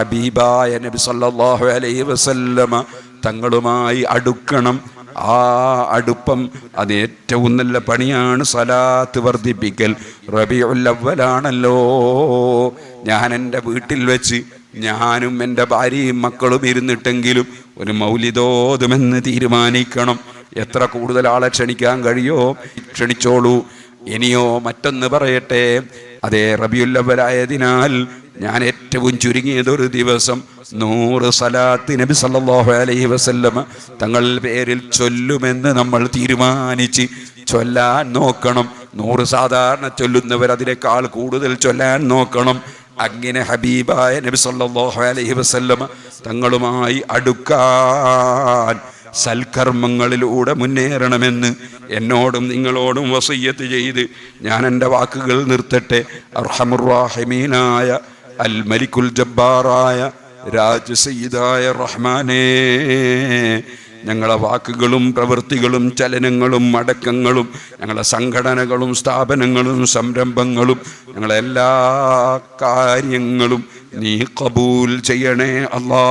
ഹബീബായ നബി സല്ലല്ലാഹു അലൈഹി വസല്ലമ തങ്ങളുമായി അടുക്കണം. ആ അടുപ്പം അത് ഏറ്റവും നല്ല പണിയാണ്. സലാത്ത് വർദ്ധിപ്പിക്കൽ. റബിയുല്ലവലാണല്ലോ ഞാൻ എന്റെ വീട്ടിൽ വെച്ച് ഞാനും എന്റെ ഭാര്യയും മക്കളും ഇരുന്നിട്ടെങ്കിലും ഒരു മൗലിതോതുമെന്ന് തീരുമാനിക്കണം. എത്ര കൂടുതൽ ആളെ ക്ഷണിക്കാൻ കഴിയോ? ക്ഷണിച്ചോളൂ. ഇനിയോ മറ്റൊന്ന് പറയട്ടെ. അതേ റബിയുല്ലവലായതിനാൽ ഞാൻ ഏറ്റവും ചുരുങ്ങിയത് ഒരു ദിവസം നൂറ് സലാത്ത് നബി സല്ലാഹു അലൈഹി വസല്ലമ തങ്ങൾ പേരിൽ ചൊല്ലുമെന്ന് നമ്മൾ തീരുമാനിച്ച് ചൊല്ലാൻ നോക്കണം. നൂറ് സാധാരണ ചൊല്ലുന്നവർ അതിനേക്കാൾ കൂടുതൽ ചൊല്ലാൻ നോക്കണം. അങ്ങനെ ഹബീബായ നബി സല്ലാഹു അലൈഹി വസല്ലമ തങ്ങളുമായി അടുക്കാൻ സൽക്കർമ്മങ്ങളിലൂടെ മുന്നേറണമെന്ന് എന്നോടും നിങ്ങളോടും വസയ്യത്ത് ചെയ്ത് ഞാൻ എന്റെ വാക്കുകൾ നിർത്തട്ടെ. അർഹമുറാഹിമീനായ അൽ മലിക്കുൽ ജബ്ബാറായ രാജ സയ്യിദായ റഹ്മാനേ. ഞങ്ങളെ വാക്കുകളും പ്രവൃത്തികളും ചലനങ്ങളും അടക്കങ്ങളും ഞങ്ങളെ സംഘടനകളും സ്ഥാപനങ്ങളും സംരംഭങ്ങളും ഞങ്ങളെ എല്ലാ കാര്യങ്ങളും നീ കബൂൽ ചെയ്യണേ അല്ലാ